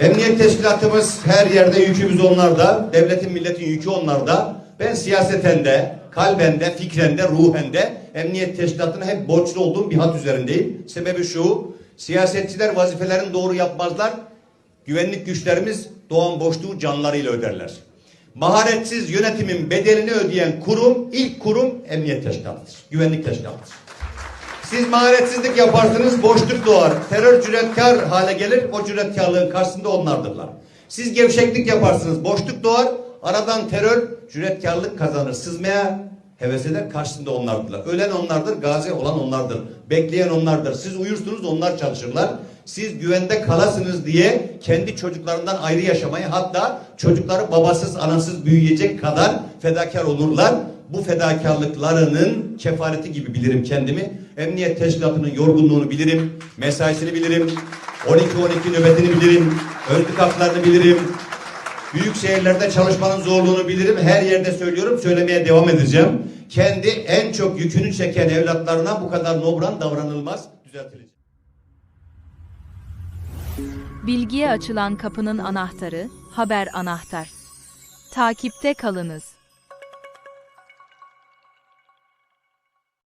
Emniyet teşkilatımız her yerde yükümüz onlarda. Devletin milletin yükü onlarda. Ben siyaseten de, kalben de, fikren de, ruhen de emniyet teşkilatına hep borçlu olduğum bir hat üzerindeyim. Sebebi şu, siyasetçiler vazifelerini doğru yapmazlar. Güvenlik güçlerimiz doğan boşluğu canlarıyla öderler. Maharetsiz yönetimin bedelini ödeyen kurum, ilk kurum emniyet teşkilatıdır. Güvenlik teşkilatıdır. Siz maharetsizlik yaparsınız, boşluk doğar. Terör cüretkar hale gelir, o cüretkarlığın karşısında onlardırlar. Siz gevşeklik yaparsınız, boşluk doğar. Aradan terör, cüretkarlık kazanır. Sızmaya heves eder, karşısında onlardırlar. Ölen onlardır, gazi olan onlardır. Bekleyen onlardır. Siz uyursunuz, onlar çalışırlar. Siz güvende kalasınız diye kendi çocuklarından ayrı yaşamayı hatta çocukları babasız anasız büyüyecek kadar fedakar olurlar bu fedakarlıklarının kefareti gibi bilirim kendimi. Emniyet teşkilatının yorgunluğunu bilirim, mesaisini bilirim, 12-12 nöbetini bilirim, özlük haklarını bilirim. Büyük şehirlerde çalışmanın zorluğunu bilirim. Her yerde söylüyorum, söylemeye devam edeceğim. Kendi en çok yükünü çeken evlatlarına bu kadar nobran davranılmaz, düzeltilecek. Bilgiye açılan kapının anahtarı, haber anahtar. Takipte kalınız.